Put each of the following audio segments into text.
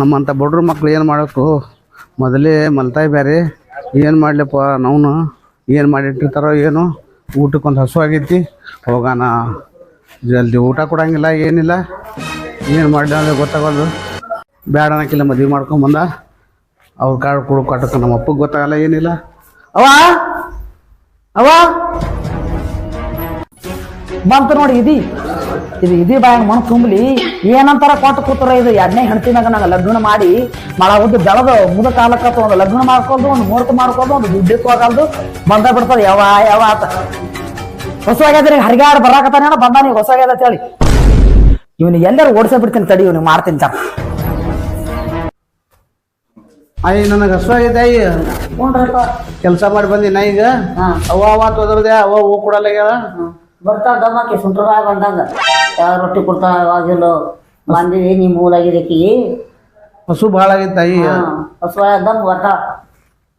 ನಮ್ಮಂಥ ಬಡ್ರ ಮಕ್ಳು ಏನು ಮಾಡಬೇಕು ಮೊದಲೇ ಮಲ್ತಾಯಿ ಬೇರೆ ಏನು ಮಾಡಲಿಪ್ಪ ನಾವು ಏನು ಮಾಡಿಟ್ಟಿರ್ತಾರೋ ಏನು? ಊಟಕ್ಕೊಂದು ಹಸು ಆಗೈತಿ. ಹೋಗೋಣ ಜಲ್ದಿ ಊಟ ಕೊಡೋಂಗಿಲ್ಲ, ಏನಿಲ್ಲ. ಏನು ಮಾಡಲಿ ಅಂದ್ರೆ ಗೊತ್ತಾಗೋದು. ಬೇಡ ಅನ್ನಕ್ಕಿಲ್ಲ ಮದುವೆ ಮಾಡ್ಕೊಂಬಂದ ಅವ್ರ ಕಾಳು ಕುಡು ಕಟ್ಟಕ್ಕೆ ನಮ್ಮ ಅಪ್ಪಗೆ ಗೊತ್ತಾಗಲ್ಲ, ಏನಿಲ್ಲ. ಅವ ಅವ ಬಂತು ನೋಡಿ, ಇದಿ. ಇದು ಇದಿ ಬಾಯ್ ಮಣ್ ತುಂಬಲಿ ಏನಂತಾರ ಕೊಟ್ಟು ಕೂತರ ಇದು ಎರಡನೇ ಹೆಣ್ತಿನಾಗ ನಾನು ಲಗ್ನ ಮಾಡಿ ಮಳ ಉದ್ದು ಬೆಳದು ಮುದ ಕಾಲಕ್ಕ ಒಂದು ಲಗ್ನ ಮಾಡ್ಕೊಂಡು ಒಂದು ಮೂರ್ತ ಮಾಡ್ಕೊಂಡು ಒಂದು ದುಡ್ಡು ಹೋಗಲ್ದು ಬಂದ ಬಿಡ್ತದ. ಯಾವ ಯಾವ ಆತ? ಹೊಸ ಆಗ್ಯದ್ರಿ ಹರಿಗಾಡ್ ಬರಾಕತ್ತಾನ ಬಂದ ನೀವು ಹೊಸ ಆಗ್ಯದ ಹೇಳಿ. ಇವನು ಎಲ್ಲರೂ ಓಡಿಸ ಬಿಡ್ತೀನಿ ತಡಿ ಇವನು ಮಾಡ್ತೀನಿ ತಾ ಅಯ್ಯ ನನಗೆ ಹಸು ಆಗಿದೆ ಅಯ್ಯ ಕೆಲಸ ಮಾಡಿ ಬಂದಿ ನಾ ಈಗ. ಅವ ಅವ ತೋದ್ರದೆ ಅವ ಹೂ. ಕೊಡಲ್ಲ ಬರ್ತಾ ದಮ್ಮಕ್ಕೆ ಸುಂಟ್ರದಾಗ ಬಂದಾಗ. ಯಾವ ರೊಟ್ಟಿ ಕೊಡ್ತಾ ಯಾವಾಗಿಲ್ಲ ನಿಮ್ ನಿಮ್ಮ ಮೂಲಾಗಿದ್ದಕ್ಕಿ ಹಸು ಭಾಳ ಆಗೈತೆ ಹಸುವ ದಮ್ ಒಟ್ಟ.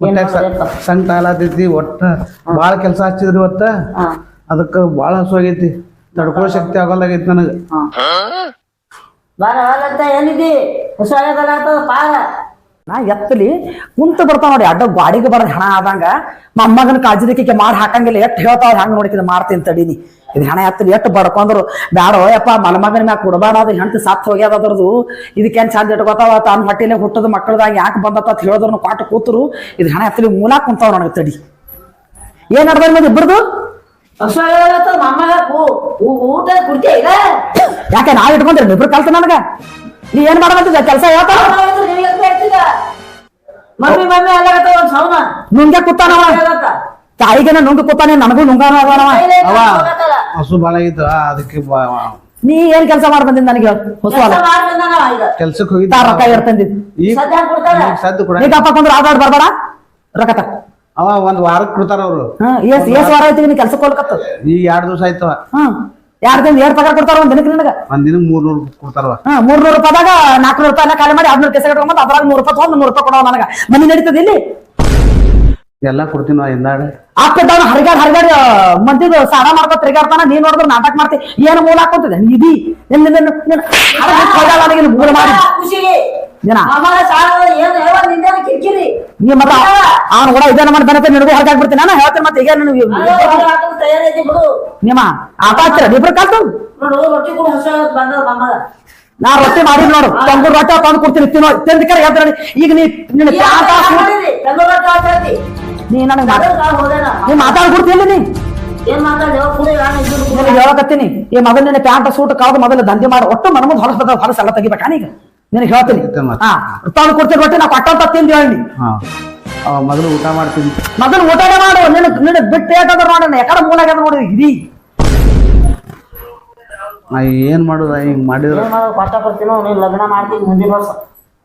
ಹೊಟ್ಟೆ ಮಾಡ್ಬೇಕು? ಸಂಕಟ ಒಟ್ಟ ಭಾಳ ಕೆಲಸ ಹಚ್ಚಿದ್ರಿ ಇವತ್ತ ಅದಕ್ಕ ಭಾಳ ಹಸು ಆಗೈತಿ. ತಡ್ಕೊಳ್ಳೋ ಶಕ್ತಿ ಆಗೋಲ್ಲಾಗೈತಿ ನನಗೆ. ಬಾರ ಹಾಲಂತ ಏನಿದಿ? ಹಸು ಆಗದಲ್ಲ ಪಾರ. ನಾ ಎತ್ತಲಿ ಕುಂತ ಬರ್ತಾವ ನೋಡಿ ಅಡ್ಡ ಗಾಡಿಗೆ ಬರೋದು ಹಣ ಆದಂಗ. ಮೊಮ್ಮಗನ ಕಾಜಿದಕ್ಕೆ ಮಾಡಿ ಹಾಕಂಗಿಲ್ಲ ಎಷ್ಟು ಹೇಳ್ತಾವ ಹಂಗ ನೋಡಿಕಿದ್ ಮಾಡ್ತೀನಿ ತಡೀನಿ ಇದು ಹಣ ಎತ್ತಲಿ ಎಷ್ಟು ಬಡ್ಕೊಂಡ್ರು ಬ್ಯಾಡೋ ಯಪ್ಪ ಮಲಮಗನ ಮ್ಯಾಗ ಕೊಡಬಾರ ಅದು ಹೆಂಡತಿ ಸತ್ ಹೋಗ್ಯದ ಅದ್ರದ್ದು ಇದಕ್ಕೇನ್ ಚಂದ ಇಟ್ಕೋತಾವ ತಾನು ಹೊಟ್ಟಿಲೆ ಹುಟ್ಟದ ಮಕ್ಕಳದಾಗ ಯಾಕೆ ಬಂದತ್ತ ಅಂತ ಹೇಳಿದ್ರು ಕೊಟ್ಟು ಕೂತರು. ಇದು ಹಣ ಎತ್ತಲಿ ಮೂಲ ಕುಂತಾವ ನನಗೆ ತಡಿ ಏನ್ ಅಡ್ದ ಮಂದಿ ಇಬ್ಬರದು ಊಟ ಯಾಕೆ ನಾವ್ ಇಟ್ಕೊಂಡ್ರಿ ಇಬ್ರು ಕಲ್ತ ನನಗ? ನೀ ಏನ್ ಮಾಡಬಂತಿದ್ದ ಕೆಲಸ ಹೇಳ್ತಾವ ಮಮ್ಮಿ ಮಮ್ಮಿ ಅಲ್ಲಾಗತ್ತ ಒಂದ್ ಸೌನ. ನುಂಗೆ ಕೂತಾನವ ತಾಯಿಗೆನ ನುಂಗ ಕೂತಾನೆ ನನಗೂ ನುಂಗಾನ ಅದಾನವ ಅವ. ಹಸು ಭಾಳ ಆಗೈತೆ ಆ, ಅದಕ್ಕೆ ನೀ ಏನ್ ಕೆಲಸ ಮಾಡಿ ಬಂದಿದ್ ನನಗೆ? ಹೊಸ ಕೆಲ್ಸಕ್ಕೆ ಹೋಗಿ ತಾ ರೊಕ್ಕ ಇರ್ತಂದಿದ್ ಸದ್ದು ಕೊಡ. ಈಗ ಅಪ್ಪ ಕೊಂಡ್ರು ಆಗಾಡ್ ಬರ್ಬೇಡ? ರೊಕ್ಕ ತ ಅವ ಒಂದ್ ವಾರಕ್ಕೆ ಕೊಡ್ತಾರ ಅವ್ರು. ಎಸ್ ಎಸ್ ವಾರ ಐತಿ ನೀ ಕೆಲ್ಸಕ್ಕೆ ಹೋಗ್ಕತ್ತ ಈಗ ಎರಡು ದಿವಸ ಆಯ್ತವ ಹ್ಮ್ ಎರಡ್ ದಿನ ಎರಡ್ ಪಗಾರ ಕೊಡ್ತಾರ ಒಂದ್ ದಿನಕ್ಕೆ ನಿನಗ? ಒಂದ್ ದಿನ ಮೂರ್ನೂರು ಕೊಡ್ತಾರವ ಹಾ ಮೂರ್ನೂರು ರೂಪಾಯಿದಾಗ ನಾಲ್ಕುನೂರು ರೂಪಾಯಿ ಖಾಲಿ ಮಾಡಿ ಹದಿನೂರು ಕೆಸ ಕಟ್ಕೊಂಡ್ ಅದ್ರಾಗ ನೂರು ರೂಪಾಯಿ ತಗೊಂಡ್ ನೂರು ರೂಪಾಯಿ ಕೊಡೋ ನನಗ. ಮನಿ ನಡೀತದ ಇಲ್ಲಿ? ಎಲ್ಲ ಕೊಡ್ತೀನಿ ನಾವು ಎಂದಾಡ ಹಾಕಿದ್ದವನು ಹರಿಗಾಡ್ ಹರಿಗಾಡ್ ಮಂದಿದು ಸಾಲ ಮಾಡ್ಕೋ ತಿರ್ಗಾಡ್ತಾನ ನೀನ್ ನೋಡಿದ್ರೆ ನಾಟಕ ಮಾಡ್ತಿ. ಏನು ಮೂಲ ಹಾಕೊಂತಿದೆ ಇದಿ ನಿನ್ ನಿನ್ ನಿನ್- ನಿನ್ ಹರ ಬಿಟ್ಟು ಹೋಗ್ಯಾಳ ನನಗೆ ಇಲ್ಲಿ ಮೂಲ ಮಾಡಿ. ಖುಷಿಗೆ ಏನ ಮಮ್ಮಗ ಸಾಲ ಏನು ಯಾವ ನಿಂದೇನ ಕಿರಿಕಿರಿ? ನೀ ಮತ್ತ ಅವ್ನು ಕೂಡ ಇದನ್ನ ಮಾಡ್ತಾನೆ ನಿನಗೂ ಬಿಡ್ತೀನಿ ನಾನು ಹೇಳ್ತೇನೆ ಮತ್ತೆ ಈಗ ಹೊರಗೆ ಬಿಡು. ನಿಮ್ಮ ಆಟ ಇಬ್ರು ಕಲ್ತು. ನಾ ರೊಟ್ಟಿ ಮಾಡಿದ್ ನೋಡು. ತಂಗೂರ್ ರೊಟ್ಟಿ ತಂದು ಕೊಡ್ತೀನಿ ತಿನ್ನೋ ತಿಂದಕರ ಹೇಳ್ತಾರೆ ಈಗ ನೀ ನಿನ್ನ ನೀ ನನಗೆ ಮಾತಾಡ ನೀ. ಮಾತಾಡ್ಬಿಡ್ತೀನಿ ನೀ? ನಿನಗೆ ಹೇಳಕತ್ತೀನಿ. ಈ ಮೊದಲು ನಿನ್ನ ಪ್ಯಾಂಟ್ ಸೂಟ್ ಕಾದು ಮೊದಲು ದಂಧೆ ಮಾಡು. ಒಟ್ಟು ಮನ ಮುಂದೆ ಹೊಲಸ್ ಬರ್ತದೆ ಹೊಲಸ ಎಲ್ಲ ತೆಗಿಬೇಕಾ ನೀಗ. ನಿನಗೆ ಹೇಳ್ತೀನಿ. ಹಾ ತಂದು ಕೊಡ್ತೀನಿ ರೊಟ್ಟಿ ನಾ ಕೊಟ್ಟಂತ ತಿಂದು ಹೇಳಿ. ಮೊದಲು ಊಟ ಮಾಡ್ತೀನಿ. ಮೊದಲು ಊಟನೇ ಮಾಡು ನಿನ್ನ ನಿನ್ನ ಬಿಟ್ಟು ಏಟಾದ್ರ ನೋಡೋಣ ಯಾಕಡೆ ಮೂಲ ಆಗ್ಯದ ನೋಡಿ ಇಡೀ. ನಾ ಏನ್ ಮಾಡುದ ಹಿಂಗ್ ಮಾಡಿದ್ರ? ಕಷ್ಟ ನೀನ್ ಲಗ್ನ ಮಾಡ್ತೀನಿ ಮುಂದಿನ ವರ್ಷ.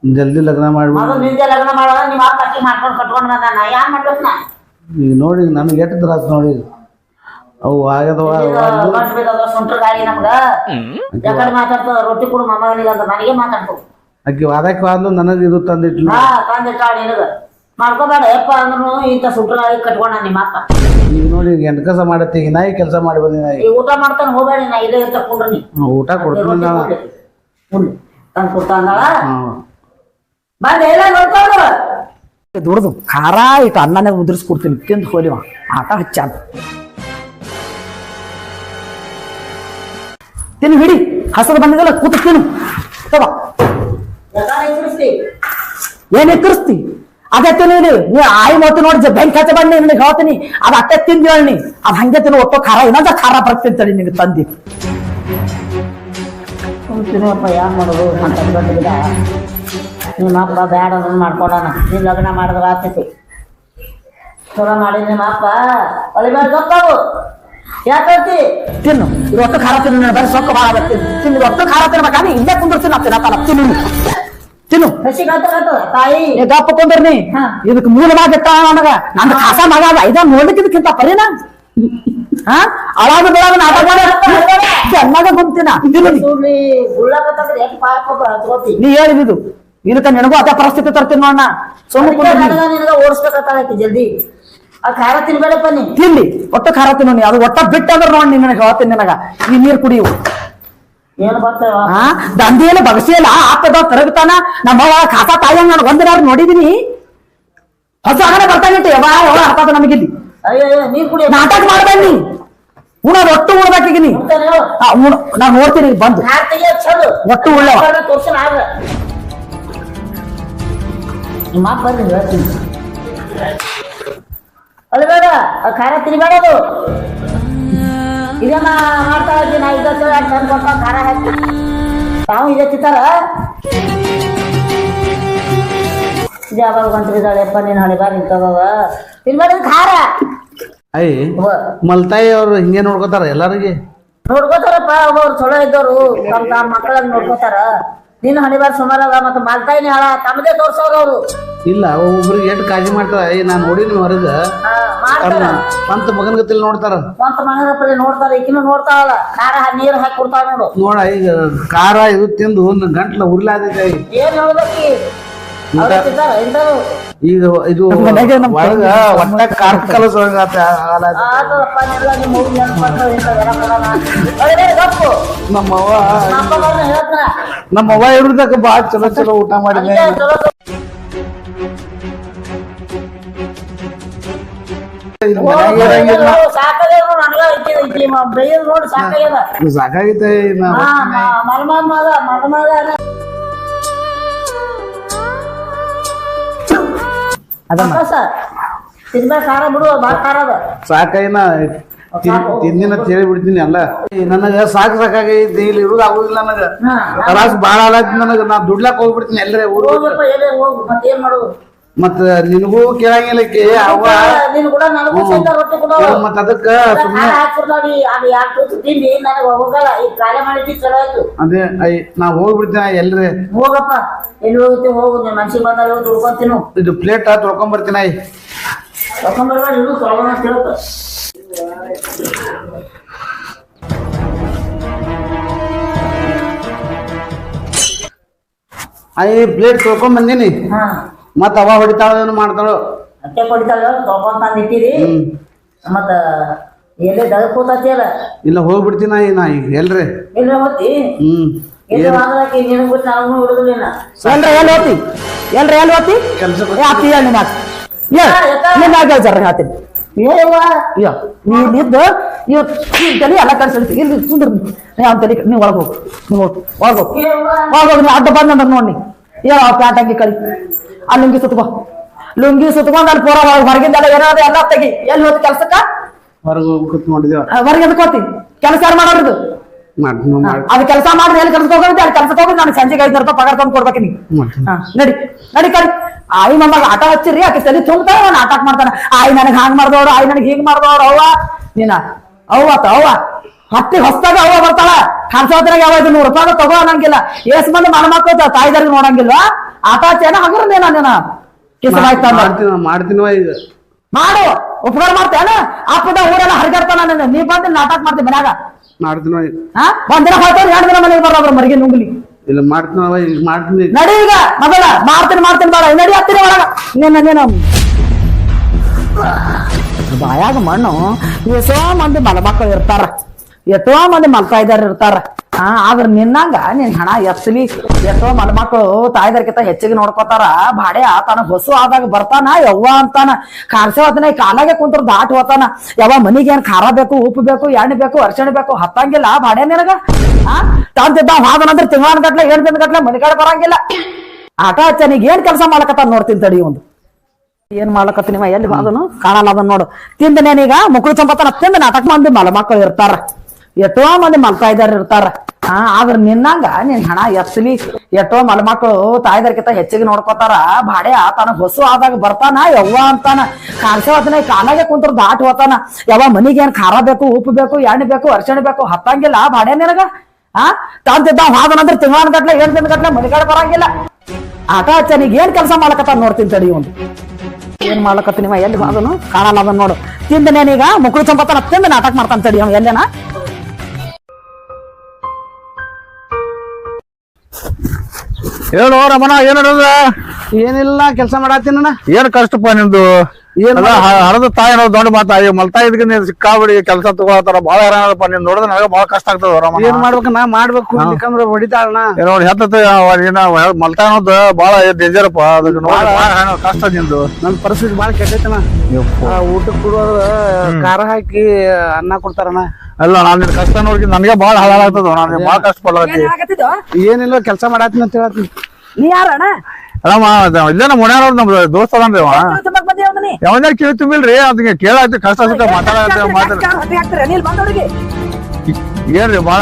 ಜಲ್ದಿ ಲಗ್ನ ಮಾಡ್ಬಿಡು. ಮೊದಲು ನಿಂದೆ ಲಗ್ನ ಮಾಡೋ ನಿಮ್ಮ ಅಪ್ಪ ಅಕ್ಕಿ ಮಾಡ್ಕೊಂಡು ಕಟ್ಕೊಂಡು ಬಂದ ನಾ ಮಾಡ್ಬೇಕು ನಾ ಈಗ ನೋಡಿ ನನಗೆ ಎಷ್ಟು ತ್ರಾಸ ನೋಡಿ. ಅವು ಆಗದವಾಗಿ ಸುಂಟ್ರ ಗಾಳಿ ನಮ್ಗ. ಯಾಕಡೆ ಮಾತಾಡ್ತದ? ರೊಟ್ಟಿ ಕೊಡು ಅಂತ ನನಗೆ ಮಾತಾಡ್ತು ಆಕಿ ವಾದಕ್ಕೆ ವಾದ್ಲು ನನಗೆ ಇದು ತಂದಿಟ್ಲು. ಹಾ ತಂದಿಟ್ಟಾಳ ನಿನಗ. ಮಾಡ್ಕೋಬೇಡ ಯಪ್ಪ ಅಂದ್ರು ಇಂಥ ಸುಂಟ್ರ ಕಟ್ಕೊಂಡ ನಿಮ್ಮ ಅಪ್ಪ. ಈಗ ನೋಡಿ ಎಂಟು ಕೆಲಸ ಮಾಡತ್ತಿ ಈಗ ನಾಯಿ ಕೆಲಸ ಮಾಡಿ ಬಂದಿನ ಊಟ ಮಾಡ್ತಾನೆ ಹೋಗ್ಬೇಡಿ ನಾ ಇಲ್ಲೇ ಇರ್ತ ಕುಂಡ್ರಿ ನೀ. ಊಟ ಕೊಡ್ತೀನಿ ತಂದು ಕೊಡ್ತಾಂದಳ ಬಂದ ಎಲ್ಲ ನೋಡ್ಕೊಂಡು. ದುಡ್ದು ಖಾರ ಇಟ್ಟು ಅನ್ನನೇ ಉದುರಿಸ್ಕೊಡ್ತೀನಿ ತಿಂದು ಹೋಲಿವ ಆಟ ಹಚ್ಚಾನ ತಿನ್ ಬಿಡಿ ಹಸರು ಬಂದಿದ್ದಲ್ಲ ಕೂತು ತಿನ್ನು. ತಗೋ. ಏನ್ ಎಕ್ಕರಿಸ್ತಿ ಅದೇ ತಿನ್ನು ನೀನು ನೀ ಆಯಿ ಮತ್ತು ನೋಡಿ ಬೆಂಕಿ ಹಚ್ಚ ಬನ್ನಿ ನಿನಗೆ ಹೇಳ್ತೀನಿ. ಅದು ಅಟ್ಟೆ ತಿಂದು ಹೇಳಿ ಅದು ಹಂಗೆ ತಿನ್ನು ಒಟ್ಟು ಖಾರ ಇನ್ನೊಂದ ಖಾರ ಬರ್ತೀನಿ ತಡಿ ನಿನಗೆ ತಂದಿ. ಕುಂತಿನಪ್ಪ ಯಾನ್ ಮಾಡೋದು? ಅಂತ ಗಿಡ ನಿಮ್ಮ ಅಪ್ಪ ಬ್ಯಾಡ ಅದನ್ನ ಮಾಡ್ಕೊಡೋಣ ನೀನ್ ಲಗ್ನ ಮಾಡಿದ್ರೆ ಆಗ್ತೈತಿ ಚಲೋ ಮಾಡಿ ನಿಮ್ಮ ಅಪ್ಪ ಒಲಿಬೇಡ ಗೊತ್ತಾವು ಯಾಕಂತಿ? ತಿನ್ನು. ರೊಕ್ಕ ಖಾರ ತಿನ್ನು ಬರ ಬರೀ ಸೊಕ್ಕ ಭಾಳ ಆಗತ್ತೆ. ತಿನ್ನು ರೊಕ್ಕ ಖಾರ ತಿನ್ಬೇಕಾದ್ರೆ ಇಲ್ಲೇ ಕುಂದಿರ್ತೀನಿ ನಾ ತಿನ್ನತ್ತಲ್ಲ ತಿನ್ನು. ನೀನು. ತಿನ್ನು ತಾಯಿ. ಗಪ್ಪ ಕುಂದಿರ್ನಿ ಹಾ. ಇದಕ್ಕೆ ಮೂಲವಾಗಿತ್ತ ನನಗ. ನನ್ನ ಖಾಸ ಮಗ ಅದ. ಇದ ನೋಡ್ಲಿಕ್ಕೆ ಇದಕ್ಕಿಂತ ನಾ ಹಾ? ಅವಾಗ ಬೆಳಗ ಚೆನ್ನಾಗ ಗುಂತಿನ. ನೀ. ಹೇಳಿದ್ದು ಇದಕ್ಕ ನಿನಗೂ ಅದೇ ಪರಿಸ್ಥಿತಿ ತರ್ತೀನಿ ನೋಡಣ್ಣ ಸುಮ್ಮನೆ ಕುಂದ್ರಿ ನೀ. ನಿನಗ ಓಡಿಸ್ಬೇಕಾಗತ್ತೈತಿ ಜಲ್ದಿ. ಆ ಖಾರ ತಿನ್ಬೇಡಪ್ಪ ನೀ ತಿನ್ಲಿ ಒಟ್ಟು ಖಾರ ತಿನ್ನೋನಿ ಅದು ಒಟ್ಟ ಬಿಟ್ಟ ಅಂದ್ರೆ ನೋಡಿ ನೀ ನನಗೆ ಹೇಳ್ತೀನಿ ನಿನಗ. ಈ ನೀರು ಕುಡಿಯು. ಏನ್ ಬರ್ತೇವ? ಆ ದಂಧೆಲ್ಲ ಬಗಸಿಯಲ್ಲ ಆಪದ ತಿರುಗ್ತಾನ. ನಮ್ಮವ್ವ ಖಾತಾ ತಾಯಿ ನಾನು ಒಂದಿನಾರು ನೋಡಿದೀನಿ. ಹೊಸ ಆಗನೆ ಬರ್ತಾಗಿಟ್ಟು ಯಾವ ಯಾವ ಅರ್ಥದ ನಮಗಿಲ್ಲಿ. ಅಯ್ಯೋ ಅಯ್ಯೋ, ನೀರ್ ಕುಡಿ ನಾಟಕ ಮಾಡ್ಬೇಡಿ ಉಣದ ಒಟ್ಟು ಉಳ್ಬೇಕೀಗ ನೀ. ಆ, ಉಣ್ ನೋಡ್ತೀನಿ ಬಂದು. ನಾರ್ ತೆಗಿಯೋದ್ ಚಲೋ. ಒಟ್ಟು ಉಳ್ಳವ. ತೋರ್ಸಿನ ಆಗ ನಿಮ್ಮ ಅಪ್ಪ ಬರ್ರಿ ಹೇಳ್ತೀನಿ. ಆ ಖಾರ ತಿನ್ಬೇಡದು ಇದನ್ನ ಮಾಡ್ತಾ ಇದ್ದೀನಿ ನಾ ತಂದು ಕೊಟ್ಟ ಖಾರ ಹಾಕಿ. ತಾವು ಇದೆ ತಿಂತಾರ? ಜಾಬಾಗ ಬಂತ್ರಿದಾಳೆಪ್ಪ ನೀನು ಹಳಿ ಬಾರಿ ತಗೋವ ತಿನ್ಬೇಡ ಖಾರ. ಅಯ್ಯ. ಮಲ್ತಾಯಿ ಅವ್ರು ಹಿಂಗೆ ನೋಡ್ಕೋತಾರ ಎಲ್ಲರಿಗೆ? ನೋಡ್ಕೋತಾರಪ್ಪ ಒಬ್ಬವ್ರು ಚಲೋ ಇದ್ದವ್ರು. ತಮ್ಮ ಮಕ್ಕಳನ್ನ ನೋಡ್ಕೋತಾರ. ನಿನ್ನ ಹಣಿಬಾರ್ ಅದ ಮತ್ತೆ ಮಾಲ್ತಾಯಿನಿ ಹಾಳ ತಮ್ಮದೇ ತೋರ್ಸೋದು ಅವರು. ಇಲ್ಲ ಒಬ್ರಿಗೆ ಎಷ್ಟು ಕಾಳಜಿ ಮಾಡ್ತಾರ? ಏ ನಾನು ನೋಡಿನಿ ಹೊರಗ ಮಾಡ್ತಾರ. ಸ್ವಂತ ಮಗನ ಗತಿಲ್ ನೋಡ್ತಾರ. ಸ್ವಂತ ಮನೆಗಪ್ಪಲ್ಲಿ ನೋಡ್ತಾರ ಈಕಿನೂ ನೋಡ್ತಾವಲ್ಲ ಖಾರ ನೀರ್ ಹಾಕಿ ಕೊಡ್ತಾವ ನೋಡು. ನೋಡ ಈಗ ಖಾರ ಇದು ತಿಂದು ಒಂದು ಗಂಟ್ಲ ಉರ್ಲಾದೈತೆ ಏನ್ ಹೇಳ್ಬೇಕಿ? ಈಗ ಇದು ಒಳಗ ಒಟ್ಟ ಕಾರ್ಕ್ ಕಲಸ ನಮ್ಮವ್ವ ನಮ್ಮವ್ವ ಇರುದಕ್ಕ ಊರ್ ಚಲೋ ಚಲೋ ಊಟ ಗಪ್ಪು ನಮ್ಮ ಅವ್ವ ಅದನ್ನ ತಿನ್ಬೇಕ ಖಾರ ಬಿಡು ಭಾಳ ಖಾರ ಅದ. ಸಾಕೈನ ತಿಂದಿನ ತಿಳಿ ಬಿಡ್ತೀನಿ ಅಲ್ಲ. ನನಗ ಸಾಕು ಸಾಕಾಗೈತಿ ಇಲ್ಲಿ ಇರುದು ಆಗುದಿಲ್ಲ ನನಗ. ಹಾ. ಭಾಳ ಬಾಳ ಆಲತ್ ನನಗ. ನಾ ದುಡ್ಲಾಕ್ ಹೋಗ್ಬಿಡ್ತೀನಿ ಎಲ್ಲರೇ ಊರು ಮತ್ತೆ ಏನ್ ಮಾಡೋದು? ಮತ್ತ ನಿನಗೂ ಕೇಳಂಗಿಲ್ಲಕ್ಕೆ ಕೇ ನಿನ್ ಕೂಡ ನನಗೂ ಸಹಿತ ರೊಟ್ಟಿ ಕೊಡೋ. ಮತ್ತ ಅದಕ್ಕ ಸುಮ್ನೆ ಖಾರ ಹಾಕ್ಬಿಡ್ತಾವಿ ಅದು ಯಾಕೆ ತಿಂದಿ ನನಗೆ ಹೋಗಲ್ಲ ಈ ಕಾರ್ಯ ಮಾಡಿದ್ದಿ ಚಲೋ ಆಯ್ತು. ಅದೇ ಐ ನಾ ಹೋಗ್ಬಿಡ್ತೀನಿ ಎಲ್ರಿ. ಹೋಗಪ್ಪ. ಎಲ್ಲಿ ಹೋಗುತ್ತೆ ಹೋಗು ನಿನ್ ಮನ್ಸಿಗೆ ಬಂದಾಗ ಹೋಗಿ ಇದು ಪ್ಲೇಟ್ ತೊಳ್ಕೊಂಡ್ ಬರ್ತೀನಿ ಐ. ತಗೊಂಡ್ಬರ್ಬೇಡ ಇದು ತೊಗೊಳೋಣ ಅಂತ ಹೇಳ್ತ ಐ ಪ್ಲೇಟ್ ತೊಳ್ಕೊಂಡ್ ಬಂದೀನಿ ಹಾ. ಮತ್ತ ಅವ ಹೊಡಿತಾಳ ಏನು ಮಾಡ್ತಾಳೋ? ಅಟ್ಟೆ ಕೊಡಿತಾಳ ಇಟ್ಟಿರಿ. ಹ್ಮ್. ಮತ್ತ ಎಲ್ಲೇ ಕೂತತಿಯಲ್ಲ? ಇಲ್ಲ ಹೋಗ್ಬಿಡ್ತೀನಿ ನಾ ನಾ ಈಗ ಎಲ್ರಿ ಎಲ್ಲಿ ಹೋಗ್ತಿ? ಹ್ಮ್. ಎಲ್ಲಿ ನಿನಗ್ ಬಿಟ್ಟು ನಾವು ಎಲ್ರ ಎಲ್ಲಿ ಹೋತಿ ಎಲ್ರ ಎಲ್ಲಿ ಹೋತಿ ಕೆಲ್ಸಕ್ಕೆ ಏ ಅತ್ತಿ ಹೇಳಿ ಮಾತು ನಿನ್ನ ಹೇಳ್ತೀನಿ ಏವ್ವ ಅಯ್ಯೋ ನೀ ಇಲ್ಲಿದ್ದು ಇವತ್ತು ನಿನ್ ತಲೆ ಎಲ್ಲ ಇಲ್ಲಿ ಸುಂದ್ರ ಅವ್ನ ತಲೆ ನೀವು ಒಳಗೆ ಹೋಗು. ನೀವು ಹೋಗು. ಒಳಗೆ ಹೋಗು. ಏವ್ವ ಒಳಗೆ ಹೋಗಿ ನೀ ಅಡ್ಡ ನೋಡಿ ಹೇಳ ಪ್ಯಾಂಟ್ ಹಾಕಿ ಕಳಿ ಆ ಲುಂಗಿ ಸುತ್ಕೋ. ಲುಂಗಿ ಸುತ್ಕೊಂಡ್ ಅಲ್ಲಿ ಪೂರ ಹೊರಗಿಂದೆಲ್ಲ ಏನಾದ ಎಲ್ಲ ತೆಗಿ. ಎಲ್ಲಿ ಹೋದ್ ಕೆಲ್ಸಕ್ಕ? ಹೊರಗೆ ಎದ್ಕೋತಿ ಕೆಲಸ ಯಾರು ಮಾಡೋದು ಅದು ಕೆಲಸ ಮಾಡಿದ್ರೆ ಎಲ್ಲಿ ಕೆಲಸ ಹೋಗೋದು? ಅಲ್ಲಿ ಕೆಲಸ ಹೋಗಿ ನಾನು ಸಂಜೆಗೆ ಐದು ರೂಪಾಯಿ ಪಗಾರ ತಂದು ಕೊಡ್ಬೇಕು ನೀವು ನಡಿ. ನಡಿ ಕಳಿ ಆಯಿ ಮಮ್ಮಗ ಆಟ ಹಚ್ಚಿರಿ ಆಕೆ ತಲೆ ತುಂಬ್ತಾರ ನಾನು ಆಟ ಮಾಡ್ತಾನ. ಆಯಿ ನನಗೆ ಹಾಂಗ್ ಮಾಡ್ದವ್ರು ಆಯಿ ನನಗೆ ಹೀಗ್ ಮಾಡ್ದವ್ರು ಅವ್ವ. ನೀನ ಅವ್ವ ತ ಅವ್ವ. ಹತ್ತಿ ಹೊಸ್ದಾಗ ಅವ ಬರ್ತಾಳ? ಖರ್ಚೋದ್ರಾಗ ಯಾವ ಇದು ನೂರು ರೂಪಾಯಿ ತಗೋ ಅನ್ನಂಗಿಲ್ಲ. ಎಸ್ ಮಂದಿ ಮನ ಮಕ್ಕಳು ತಾಯಿದಾರಿಗೆ ನೋಡಂಗಿಲ್ಲ ಆಟಾಚೇನ ಹಗರನೇನ ಹಗರ ನೀನ. ಕಿಸನಾಯ್ತ ಮಾಡ್ತೀನಿ ಮಾಡ್ತೀನಿವ ಈಗ ಮಾಡು. ಉಪಕಾರ ಮಾಡ್ತೇನ ಅಪ್ಪದ ಊರೆಲ್ಲ ಹರಿಗಾಡ್ತಾನ ನೀನು. ನೀ ಬಂದು ನಾಟಕ ಮಾಡ್ತೀನಿ ಮನ್ಯಾಗ. ಮಾಡ್ತೀನೋ ಈಗ ಹಾ ಒಂದಿನ ದಿನ ಹೋಗ್ತಾನೆ ಎರಡು ದಿನ ಮನೆಗೆ ಬರೋಬ್ರು ಮರಿಗೆ ನುಂಗ್ಲಿ. ಇಲ್ಲ ಮಾಡ್ತೀನವ ಈಗ ಮಾಡ್ತೀನಿ. ನಡಿ ಈಗ ಮೊದಲ. ಮಾಡ್ತೀನಿ ಮಾಡ್ತೀನಿ ಬೇಡ. ನಡಿ ಹತ್ತಿರ ಒಳಗ. ನೀನು ನೀನು. ಬಾಯಾಗ ಮಣ್ಣು. ಎಷ್ಟೋ ಮಂದಿ ಮಲಮಕ್ಕಳು ಇರ್ತಾರ. ಎಷ್ಟೋ ಮಂದಿ ಮಲ್ತಾಯ್ದಾರ ಇರ್ತಾರ. ಹಾ ಆದ್ರ ನಿನ್ನಂಗ ನಿನ್ ಹಣ ಎತ್ತಲಿ ಎಷ್ಟೋ ಮಲಮಕ್ಕಳು ತಾಯ್ದಾರ್ಕಿಂತ ಹೆಚ್ಚಿಗೆ ನೋಡ್ಕೋತಾರ. ಬಾಡೆ ಆತನ, ಹೊಸು ಆದಾಗ ಬರ್ತಾನ, ಯವ್ವ ಅಂತಾನ. ಕಾರ್ಸವತನ ಕಾಲಾಗೆ ಕುಂತ್ರ ದಾಟ್ ಹೋತಾನ. ಯವ್ವ ಮನಿಗೆ ಏನ್ ಖಾರ ಬೇಕು, ಉಪ್ಪು ಬೇಕು, ಎಣ್ಣೆ ಬೇಕು, ಅರ್ಶಿಣ ಬೇಕು, ಹತ್ತಂಗಿಲ್ಲ ಬಾಡೆ ನಿನಗ? ಹಾ ತಂದಿದ್ದ ಹಾದನಂದ್ರೆ ತಿಂಗಳ ಗಟ್ಲೆ, ಏಳ್ ದಿನ ಗಟ್ಲೆ ಮನೆ ಬರಂಗಿಲ್ಲ. ಆಟ ಹಚ್ಚನಿಗೆ ಏನ್ ಕೆಲಸ ಮಾಡ್ಕತ್ತ ನೋಡ್ತೀನಿ ತಡಿ ಒಂದು. ಏನ್ ಮಾಡ್ಲಕತ್ತೀನಿ ಎಲ್ಲಿ ಅದನು ಕಾಣಲ್ಲ ಅದನ್ನ ನೋಡು. ತಿಂದ ಈಗ ಮಕ್ಕಳು ಚಂಪತನ ತಿಂದ ನಾಟಕ ಮಂದಿ ಮಲ ಮಕ್ಕಳು ಇರ್ತಾರ. ಎಷ್ಟೋ ಮಂದಿ ಮಲ್ತಾಯಿದಾರ ಇರ್ತಾರ. ಹಾ ಆದ್ರ ನಿನ್ನಂಗ ನಿನ್ ಹಣ ಎತ್ತಲಿ ಎಷ್ಟೋ ಮಲ ಮಕ್ಕಳು ತಾಯ್ದಾರ್ಕಿಂತ ಹೆಚ್ಚಿಗೆ ನೋಡ್ಕೋತಾರ. ಬಾಡೆ ಆತನ ಹೊಸು ಆದಾಗ ಬರ್ತಾನ, ಯವ್ವ ಅಂತಾನ. ಕಾರ್ಸವತನ ಕಾಲಾಗೆ ಕುಂತ್ರ ದಾಟ್ ಹೋತಾನ. ಯವ್ವ ಮನಿಗೆ ಏನ್ ಖಾರ ಬೇಕು, ಉಪ್ಪು ಬೇಕು, ಎಣ್ಣೆ ಬೇಕು, ಅರ್ಶಣೆ ಬೇಕು, ಹತ್ತಂಗಿಲ್ಲ ಬಾಡೆ ನಿನಗ? ಆ ತಂತಿದ್ದ ಹಾದನಂದ್ರೆ ತಿಂಗಳ ಗಟ್ಲೆ ಏನ್ ದಿನ ಗಟ್ಲೆ ಮನೆ ಕಡೆ ಬರಂಗಿಲ್ಲ. ಆಟ ಹಚ್ಚನಿಗೆ ಏನ್ ಕೆಲಸ ಮಾಡ್ಕತ್ತ ನೋಡ್ತೀನಿ ತಡಿ ಒಂದು ಏನ್ ಮಾಡ್ಲಕತ್ತೀನಿ ಎಲ್ಲಿ ಅದನು ಕಾಣಲ್ಲ ಅದನ್ನ ನೋಡು. ತಿಂದ ಈಗ? ಮಕ್ಕಳು ಚಂಪತನ ತಿಂದ ನಾಟಕ ಮಾಡ್ತಾನ ತಡಿ ಅವ್ನು ಎಲ್ಲೇನ? ಹೇಳು ರಮಣ ಏನ್ ನಡೆದ ಏನಿಲ್ಲ ಕೆಲಸ ಮಾಡತ್ತೀನ ಏನ್ ಕಷ್ಟಪ್ಪ ನಿಮ್ದು ಏನ್ ಹರದ ತಾಯಿ ಅನ್ನೋದು ದೊಡ್ಡ ಮಲ್ತಾ ಇದ್ಕ ನೀನ್ ಸಿಕ್ಕಾಬಿಡಿ ಕೆಲಸ ತಗೋತಾರ ಬಾಳ ಹೈರಾಣಪ್ಪ ನೀನ್ ನೋಡಿದ್ರೆ ನನಗೆ ಬಾಳ ಕಷ್ಟ ಆಗ್ತದ ರಮಣ. ಏನ್ ಮಾಡ್ಬೇಕು? ನಾ ಮಾಡ್ಬೇಕು. ಇಲ್ಲಿಕಂದ್ರ ಹೊಡಿತಾಳ ನೋಡಿ ಹೆತ್ತ ಮಲ್ತಾ ಅನ್ನೋದು ಬಾಳ ಡೇಂಜರ್ ಅಪ್ಪ. ಅದಕ್ಕೆ ನೋಡಿ ಕಷ್ಟ ನಿಂದು. ನನ್ ಪರಿಸ್ಥಿತಿ ಬಾಳ ಕೆಟ್ಟೈತನ ಊಟಕ್ಕೆ ಕೊಡುವಾಗ ಖಾರ ಹಾಕಿ ಅನ್ನ ಕೊಡ್ತಾರಣ್ಣ. ಅಲ್ಲ ನಾನು ಕಷ್ಟ ನೋಡಿ ನನಗೆ ಬಾಳ ಹಾಳಾಗ್ತದ ನಾನು ಬಾಳ ಕಷ್ಟ ಏನಾಗತ್ತಿದ್ದು ಏನಿಲ್ಲ ಕೆಲಸ ಮಾಡಾತೀನಿ ಅಂತ ಹೇಳತ್ತೀನಿ. ನೀ ಅಲ್ಲಮ್ಮ ಇಲ್ಲೇನ ಮುಣ್ಯಾರ ನಮ್ದು ದೋಸ್ತ ಅದನ್ರಿ ಅವ. ತುಂಬಕ್ ಬಂದೇವ್ ನೀ? ಯಾವನ್ಯಾರ ಕಿವಿ ತುಂಬಿಲ್ರಿ ಅದಕ್ಕೆ ಕೇಳಾಯ್ತು ಕಷ್ಟ ಸುತ್ತ ಮಾತಾಡ ಮಾತಾಡ ಹೊಟ್ಟೆ ಹಾಕ್ತಾರೆ? ನೀಲ್ ಬಂದವ್ರಿಗೆ ಏನ್ರಿ ಬಾಳ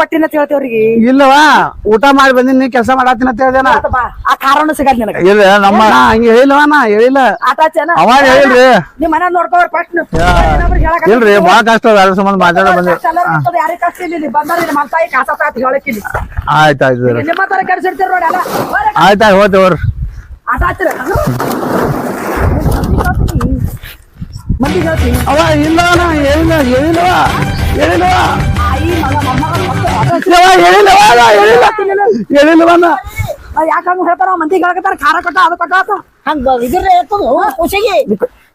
ಪಟ್ಟಿನ ಹೇಳ್ತೇವ್ರಿಗೆ. ಇಲ್ಲವಾ ಊಟ ಮಾಡಿ ಬಂದಿನಿ ಕೆಲಸ ಮಾಡತ್ತಿನ ಅಂತ ಹೇಳ್ದೇನ ಆ ಕಾರಣ ಸಿಗಲ್ಲ ನಿನಗೆ. ಇಲ್ಲ ನಮ್ಮ ಹಂಗ ಹೇಳಿಲ್ಲವ ನಾ ಹೇಳಿಲ್ಲ. ಅವಾಗ ಹೇಳ್ರಿ ಅವ ಹೇಳಿಲ್ರಿ ನಿಮ್ ಮನೆ ನೋಡ್ಕೋರ್ ಫಸ್ಟ್ ಇಲ್ರಿ ಬಾಳ ಕಷ್ಟ ಅದ ಅದ್ರ ಸಂಬಂಧ ಮಾತಾಡ ಬಂದೆ. ಯಾರಿಗೆ ಕಷ್ಟ ಇಲ್ಲ ಬಂದಾರ ಇಲ್ಲಿ ಮಲ್ತಾಯಿ ಕಾಸ ತಾತ ಹೇಳಕ್ಕಿಲ್ಲ ಆಯ್ತಾಯ್ತು ನಿಮ್ಮ ತರ ಕೆಡ್ಸಿಡ್ತೀರ ನೋಡಿ ಅಲ್ಲ. ಹೊರಗೆ ಆಯ್ತಾಯ್ತು ಹೋಗ್ತೇವ್ರಿ ಆಟ ಹಚ್ಚಿರ ಮಂದಿ ಹೇಳ್ತೀನಿ ಅವ ಇಲ್ಲ ನಾ ಹೇಳಿಲ್ಲ ಹೇಳಿಲ್ಲವ ಹೇಳಿಲ್ಲವ ಆಯಿ ಮಗ ಮೊಮ್ಮಗ ಮಕ್ಕಳು ಆಟ ಯವ್ವ, ಹೇಳಿಲ್ಲವ ನಾ ಹೇಳಿಲ್ಲ. ಹೇಳಿಲ್ಲವ ನಾ. ಹೇಳ್ತಾರ? ಮಂದಿ ಖಾರ ಕೊಟ್ಟ ಅದು ಕೊಟ್ಟ ಆತ ಹಂಗ ಇದ್ರೆ ಇರ್ತದ ಖುಷಿಗೆ?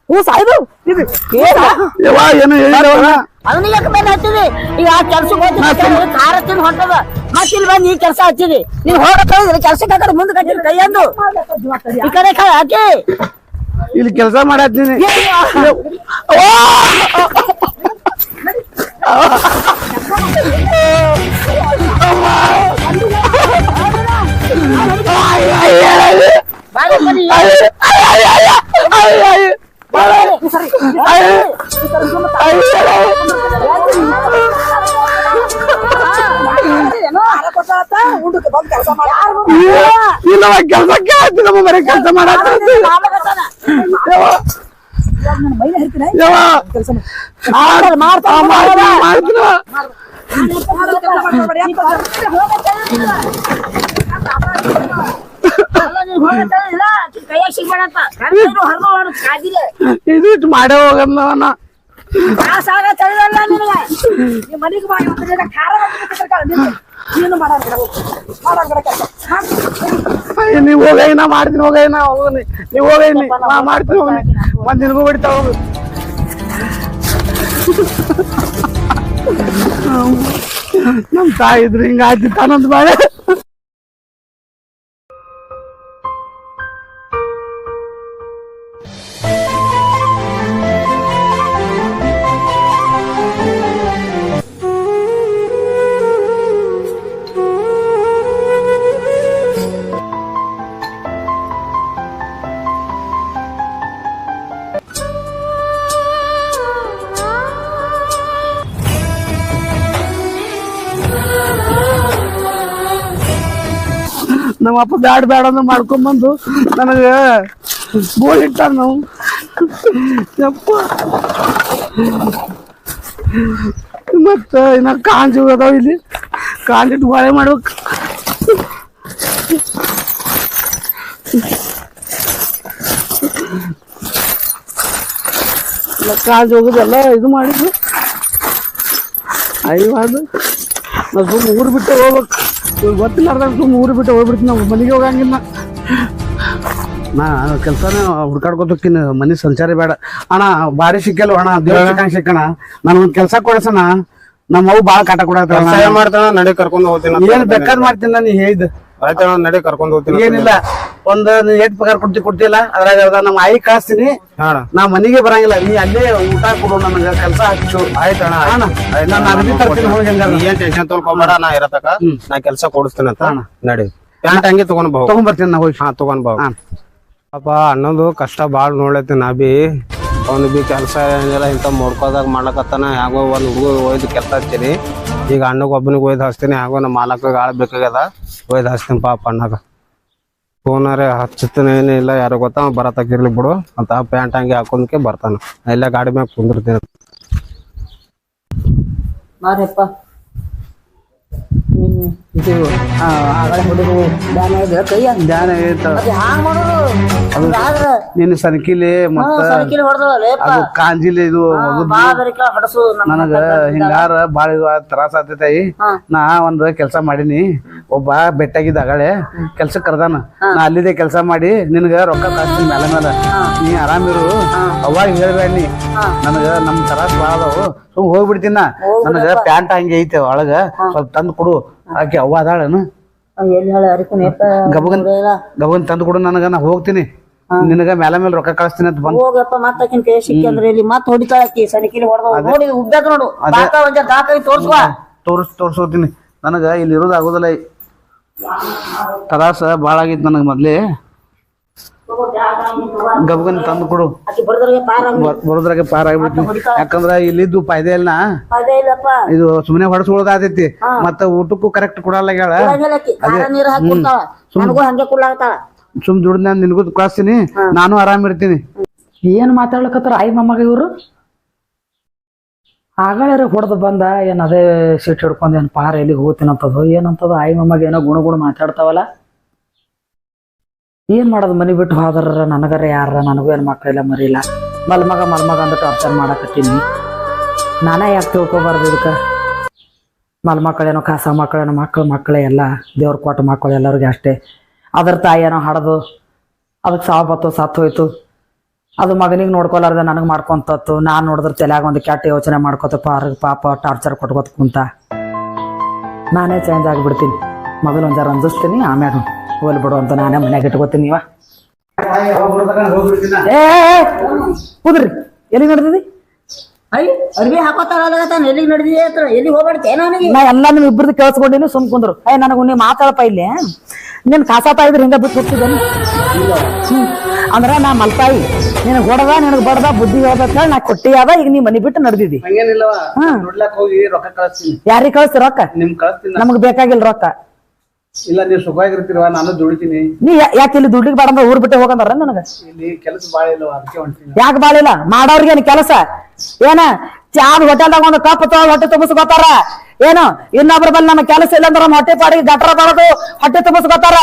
ಹ್ಞೂ ಸಾಯ್ದು. ಇದು ಏನ? ಯವ್ವ ಏನು ಹೇಳಿಲ್ಲವ ಅದನ್ನ ಯಾಕೆ ಮೇಲೆ ಹಚ್ಚಿದಿ? ಈಗ ಆ ಕೆಲ್ಸಕ್ಕೆ ಹೋಗ್ತೀನಿ ಖಾರ ತಿಂದು ಹೊಂಟದ. ಮತ್ತೆ ಇಲ್ಲಿ ಬಂದು ಈ ಕೆಲಸ ಹಚ್ಚಿದಿ. ನೀನ್ ಹೋಗಕ್ಕೆ ಕೆಲ್ಸಕ್ಕೆ ಹಾಕಿ ಮುಂದೆ ಕೈಯಂದು. ಈ ಕಡೆ ಕೈ ಹಾಕಿ. ಇಲ್ಲಿ ಕೆಲಸ ಮಾಡತ್ತೀನಿ. ಬಾರಿ ಬನ್ನಿ ಖಾರ ಕೊಟ್ಟ ಆತ ಉಂಡಕ್ಕೆ ಬಂದು ಕೆಲಸ ಮಾಡ ಇಲ್ಲವ ಕೆಲಸಕ್ಕೆ ಆಯ್ತು ನಮ್ಮ ಮನೆ ಕೆಲಸ ಮಾಡತ್ತೀನಿ ಮೈನ ಹಿಡ್ತೀನಿ ಯವ್ವ ಕೆಲಸ ಆ, ಮಾಡ್ತೀನಿ ಮಾಡ್ತೀನಿ ಕೈಯಾಗ ಸಿಗ್ಬೇಡಂತ ಹರ್ದು ಮಾಡು ಕಾದಿಲ್ಲ ಇದು ಇಟ್ಟು ಮಾಡೇ ಹೋಗಲ್ಲ ನಾ ಸಾಗ ಚಳಿದಲ್ಲ ನಿನಗೆ ಮನೆಗೆ ಖಾರ ನೀನು ಅಯ್ಯ, ನೀವ್ ಹೋಗ ನಾ ಮಾಡ್ತೀನಿ ಹೋಗ ನಾ ಹೋಗನಿ ನೀವ್ ಹೋಗ ನಾ ಮಾಡ್ತೀನಿ ಹೋಗನಿ ಒಂದ್ ದಿನಗೂ ಬಿಡ್ತಾ ಹೋಗು. ನಮ್ ತಾಯಿ ಇದ್ರು ಹಿಂಗ ಆಯ್ತು ತಾನೊಂದು ಬಾಳೆ. ಅಪ್ಪ ಬ್ಯಾಡ ಬ್ಯಾಡ ಅಂತ ಮಾಡ್ಕೊಂಬಂದು ನನಗ ಗೋಲ್ ಇಟ್ಟಾರ ನಾವು. ಮತ್ತ ಇನ್ನ ಕಾಂಜು ಅದಾವ ಇಲ್ಲಿ. ಕಾಂಜಿಟ್ಟು ಬಾಳೆ ಮಾಡ್ಬೇಕು. ಕಾಂಜ್ ಹೋಗುದೆಲ್ಲ, ಇದು ಮಾಡಿದ್ರು ಅಯ್ಯೋ ಅದು ಊರು ಬಿಟ್ಟು ಹೋಗ್ಬೇಕು. ಗೊತ್ತಿಲ್ಲಾರ್ದಾಗ ಸುಮ್ಮನೆ ಊರು ಬಿಟ್ಟು ಹೋಗ್ಬಿಡ್ತೀನಿ ನಾವು ಮನೆಗೆ ಹೋಗಂಗಿಲ್ಲ. ನಾ ಕೆಲಸನ ಹುಡ್ಕಾಡ್ಕೊತಕ್ಕಿನ ಮನೆ ಸಂಚಾರ ಬೇಡ. ಅಣ್ಣ ಬಾರಿ ಸಿಕ್ಕಲ್ಲ ಅಣ್ಣ? ಸಿಕ್ಕಂಗ್ ಸಿಕ್ಕಣ ನನಗೊಂದು ಕೆಲಸ ಕೊಡ್ಸಣ ನಮ್ಮ ಅವು ಬಾಳ ಕಾಟ ಕೊಡತ್ತ ಸಹಾಯ ಮಾಡ್ತಾನ ನಡೆ ಕರ್ಕೊಂಡು ಹೋಗ್ತೀನಿ ಏನ್ ಬೇಕಾದ್ ಮಾಡ್ತೀನಿ ನಾನು ಹೇಳಿದ್. ಆಯ್ತಣ್ಣ ನಡೆ ಕರ್ಕೊಂಡು ಹೋಗ್ತೀನಿ ಏನಿಲ್ಲ. ಒಂದ್ ಎಷ್ಟ್ ಪಗಾರ ಕೊಡ್ತಿ ಕೊಡ್ತಿಲ್ಲ. ಅದ್ರಾಗ ಅರ್ಧ ನಮ್ಮ ಆಯಿ ಕಳಿಸ್ತೀನಿ ನಾ ಮನೆಗೆ ಬರಂಗಿಲ್ಲ. ನೀ ಅಲ್ಲೇ ಊಟ ಕೊಡು ನನಗೆ ಕೆಲಸ ಹಚ್ಚು ಆಯ್ತಣ್ಣ ಅಣ್ಣ ನಾನು ಅರ್ಬಿ ತರ್ತೀನಿ ಹೋಗಿ ಹಂಗಾರ ನೀ ಏನ್ ಟೆನ್ಷನ್ ತಗೊಳ್ಬೇಡ ನಾ ಇರತಕ. ನಾ ಕೆಲ್ಸ ಕೊಡಿಸ್ತೀನಿ ಅಂತ. ನಡಿ. ಪ್ಯಾಂಟ್ ಹಂಗೆ ತಗೊಂಡ್ ಬಾ ತಗೊಂಬರ್ತೀನಿ ನಾ ಹೋಗಿ. ಹಾ ತಗೊಂಡ್ ಬಾ ಪಾಪ ಅನ್ನೋದು ಕಷ್ಟ ಬಾಳ್ ನೋಡ್ಲತ್ತಿ ನಾ ಬಿ ಅವ್ನು ಬಿ ಕೆಲಸ ಏನಿಲ್ಲ ಇಂಥ ಮೊಡ್ಕೋದಾಗ ಮಾಡ್ಲಕತ್ತಾನ. ಹ್ಯಾಗೋ ಒಂದ್ ಹುಡುಗ ಒಯ್ದು ಕೆಲಸ ಹಚ್ತೀನಿ ಈಗ ಅಣ್ಣಗ್ ಒಬ್ಬನಿಗೆ ಒಯ್ದು ಹಚ್ತೀನಿ ಹ್ಯಾಗೋ ನಮ್ಮ ಮಾಲಕ ಆಳ ಬೇಕಾಗ್ಯದ. ಒಯ್ದು ಹಚ್ತೀನಿ ಪಾಪ ಅಣ್ಣಗ. ಫೋನಾರೆ ಹಚ್ಚತೀನಿ ಇಲ್ಲ, ಯಾರು ಗೊತ್ತಾ? ಬರತಕ್ಕಿರ್ಲಿ ಬಿಡು ಅಂತ ಪ್ಯಾಂಟ್ ಹಂಗೆ ಹಾಕೊಂಡ್ಕೆ ಬರ್ತಾನ. ನಾ ಇಲ್ಲೇ ಗಾಡಿ ಮ್ಯಾಗ ಕುಂದಿರ್ತೀನಿ. ಬಾರಪ್ಪ. ಇದು ಆಗಳೆ ಹುಡುಗರು ಧ್ಯಾನ ಐತ ಹ್ಯಾಂಗ್ ಆದ್ರ ನಿನ್ನ ಸನಕಿಲಿ ಮತ್ತ ಅದು ಕಾಂಜಿಲಿ ಇದು ಬಾ ಬೆರಿಕ ಹೊಡಸು ನಮ್ಮ ನನಗ ಹಿಂಗಾರ ಬಾಳ ಇದು ತ್ರಾಸ ಆಗ್ತೈತಿ ನಾ ಒಂದ್ ಕೆಲ್ಸ ಮಾಡೀನಿ. ಒಬ್ಬ ಬೆಟ್ಟಾಗಿದ್ದ ಅಗಳೆ. ಕೆಲ್ಸಕ್ ಕರ್ದಾನ. ನಾ ಅಲ್ಲಿದೆ ಕೆಲ್ಸ ಮಾಡಿ ನಿನಗ ರೊಕ್ಕ ಕಳ್ಸ್ತೀನಿ ಮೇಲೆ ಮೇಲೆ ನೀ ಆರಾಮಿರು ಅವಾಗ ಹೇಳ್ಬೇಡ ನೀ. ನನಗ ನಮ್ ತ್ರಾಸ ಬಾಳದವು ಸುಮ್ ಹೋಗ್ಬಿಡ್ತೀನ. ನನಗ ಪ್ಯಾಂಟ್ ಹಂಗೆ ಐತೆ ಒಳಗ. ಸ್ವಲ್ಪ ತಂದು ಕೊಡು. ಆಕೆ ಅವ್ವ ಅದಾಳನು? ಎಲ್ಲಿ ಹೇಳ ಅರಿಕುನೇಪ ಗಬಗನ್ ಗಬಗನ್ ತಂದು ಕೊಡು ನನಗ ನಾ ಹೋಗ್ತೀನಿ. ನಿನಗ ಮೇಲೆ ಮೇಲೆ ರೊಕ್ಕ ಕಳಿಸ್ತೀನಿ ಅಂತ ಬಂದ್ ಹೋಗಪ್ಪ ಮತ್ತ ಆಕಿನ ಕೈ ಸಿಕ್ಕಂದ್ರೆ ಇಲ್ಲಿ ಮತ್ ಹೊಡಿತಾಳಕಿ ಸಣಕಿಲಿ ಹೊಡೆದ ನೋಡಿ ಉಬ್ಬೇಕ ನೋಡು. ದಾಕ ಒಂದ ದಾಕ ತೋರ್ಸುವ. ತೋರ್ಸ್ ತೋರ್ಸೋತೀನಿ. ನನಗ ಇಲ್ಲಿ ಇರೋದು ಆಗೋದಲ್ಲ. ತ್ರಾಸ ಭಾಳ ಆಗೈತಿ ನನಗೆ ಮೊದ್ಲೇ. ಗಬಗನ್ ತಂದು ಕೊಡು. ಬರೋದ್ರಾಗ ಪಾರ ಆಗ್ಬಿಟ್ಟು ಬರೋದ್ರಾಗೆ ಪಾರ ಆಗ್ಬಿಡ್ತೀನಿ ಯಾಕಂದ್ರ ಇಲ್ಲಿದ್ದು ಫಾಯ್ದೆ ಇಲ್ಲ ಇದು ಸುಮ್ಮನೆ ಹೊಡ್ಸ್ಕೊಳ್ಳೋದಾತೈತಿ ಮತ್ತ ಊಟಕ್ಕೂ ಕರೆಕ್ಟ್ ಕೊಡಲ್ಲ ಹೇಳ ಸುಮ್ ದುಡ್ದು ನಾನು ನಿನಗೂ ಕಳಿಸ್ತೀನಿ. ನಾನು ಆರಾಮ್ ಇರ್ತೀನಿ. ಏನ್ ಮಾತಾಡ್ಲಕತ್ತಾರ ಆಯ್ ಮಮ್ಮಗ ಇವ್ರು? ಆಗಳಾರ ಹೊಡೆದು ಬಂದ ಏನದೇ ಅದೇ ಸೀಟ್ ಹಿಡ್ಕೊಂಡು ಏನ್ ಪಾರ ಎಲ್ಲಿಗೆ ಹೋಗ್ತೀನಂತದು ಏನಂತದ ಆಯ್ ಮಮ್ಮಗೆ ಏನೋ ಗುಣ ಗುಣ ಮಾತಾಡ್ತಾವಲ್ಲ. ಏನ್ ಮಾಡೋದು? ಮನಿ ಬಿಟ್ಟು ಹೋದ್ರ ನನಗರ ಯಾರ ನನಗೂ ಏನ್ ಮಕ್ಕಳಿಲ್ಲ ಮರಿಲ್ಲ ಮಲ್ಮಗ ಮಲ್ಮಗ ಅಂತ ಟಾರ್ಚರ್ ಮಾಡಕತ್ತೀನಿ. ನಾನೇ ಯಾಕೆ ತಿಳ್ಕೊಬಾರ್ದು ಇದಕ್ಕೆ? ಮಲ್ಮಕ್ಕಳೇನೋ ಕಾಸ, ಮಕ್ಕಳೇನೋ ಮಕ್ಕಳು ಮಕ್ಕಳೇ ಎಲ್ಲ. ದೇವ್ರ ಕೊಟ್ಟು ಮಕ್ಕಳು ಎಲ್ಲರಿಗೆ ಅಷ್ಟೇ. ಅದ್ರ ಏನೋ ಹಡದು. ಅದಕ್ಕೆ ಸಾವು ಬತ್ತು, ಸತ್ತು ಹೋಯ್ತು. ಅದು ಮಗನಿಗೆ ನೋಡ್ಕೊಲಾರ್ದೆ ನನಗೆ ಮಾಡ್ಕೊಂತತ್ತು ನಾನು ನೋಡಿದ್ರೆ ತಲೆಯಾಗ ಒಂದು ಕೆಟ್ಟ ಯೋಚನೆ ಮಾಡ್ಕೊತ ಪಾರ ಪಾಪ ಟಾರ್ಚರ್ ಕೊಟ್ಕೋತ ಕುಂತ. ನಾನೇ ಚೇಂಜ್ ಆಗಿಬಿಡ್ತೀನಿ. ಮಗನ ಒಂದು ಅಂಜಿಸ್ತೀನಿ, ಆಮ್ಯಾಗ ಹೋಲ್ ಬಿಡು ಅಂತ ನಾನೇ ಮನ್ಯಾಗ ಇಟ್ಕೋತೀನಿ ನೀವ. ಏ ಕುದ್ರಿ. ಎಲ್ಲಿ ನಡ್ದಿದಿ? ಐ ಅರ್ಬಿ ಹಾಕೋತಾರ ಎಲ್ಲಿಗೆ ನಡೆದಿದೆ ಅಂತ ಎಲ್ಲಿಗೆ ಹೋಗ್ಬೇಡ್ತೇ ನನಗೆ. ನಾ ಎಲ್ಲ ನಿಮ್ ಇಬ್ಬರದ್ದು ಕೇಳಿಸ್ಕೊಂಡಿನಿ ಸುಮ್ ಕುಂದ್ರು. ಏ ನನಗೆ ನೀವು ಮಾತಾಡಪ್ಪ ಇಲ್ಲಿ. ನಿನ್ ಕಾಸಾತ ಇದ್ರೆ ಹಿಂಗ ಬಿಟ್ಟು ಹೋಗ್ತಿದ್ದೇನೆ? ಅಂದ್ರ ನಾ ಮಲ್ತಾಯಿ. ನಿನಗೆ ಹೊಡೆದ ನಿನಗೆ ಬಡದ ಬುದ್ಧಿ ಹೇಳ್ಬೇಕ ಹೇಳಿ ನಾ ಕೊಟ್ಟಿ ಅದ ಈಗ ನೀ ಮನಿ ಬಿಟ್ಟು ನಡೆದಿದಿ. ಹಂಗೇನಿಲ್ಲವಾ. ನೋಡ್ಲಕ್ ಹೋಗಿ ರೊಕ್ಕ ಕಳಿಸ್ತೀನಿ. ಯಾರಿಗೆ ಕಳಿಸ್ತಿ ರೊಕ್ಕ? ನಿಮ್ ಕಳಿಸ್ತೀನಿ ನಮಗ್ ಬೇಕಾಗಿಲ್ಲ ರೊಕ್ಕ. ಇಲ್ಲ ನೀವು ಸುಖವಾಗಿರ್ತೀರವ ನಾನು ದುಡಿತೀನಿ. ನೀ ಯಾ- ಯಾಕೆ ಇಲ್ಲಿ ದುಡ್ಲಿಗೆ ಬೇಡ ಅಂದ್ರೆ ಊರ್ ಬಿಟ್ಟೆ ಹೋಗಂದ್ರ ನನಗ? ಇಲ್ಲಿ ಕೆಲಸ ಬಾಳ ಇಲ್ಲವ ಅದಕ್ಕೆ ಹೊಂಟೀನಿ. ಯಾಕೆ ಬಾಳಿಲ್ಲ ಮಾಡೋರ್ಗೆ ಏನ್ ಕೆಲಸ? ಏನ? ಚಾದ್ ಹೋಟೆಲ್ದಾಗ ಒಂದು ಕಪ್ ತಗೊಂಡ್ ಹೊಟ್ಟೆ ತುಂಬಿಸ್ಕೊತಾರ ಏನು? ಇನ್ನೊಬ್ರ ಬಲ್ಲಿ ನಮ್ಮ ಕೆಲಸ ಇಲ್ಲ ಅಂದ್ರೆ ನಮ್ಮ ಹೊಟ್ಟೆ ಪಾಡಿಗೆ ಗಟ್ರ ಬರೋದು ಹೊಟ್ಟೆ ತುಂಬಿಸ್ಕೊತಾರ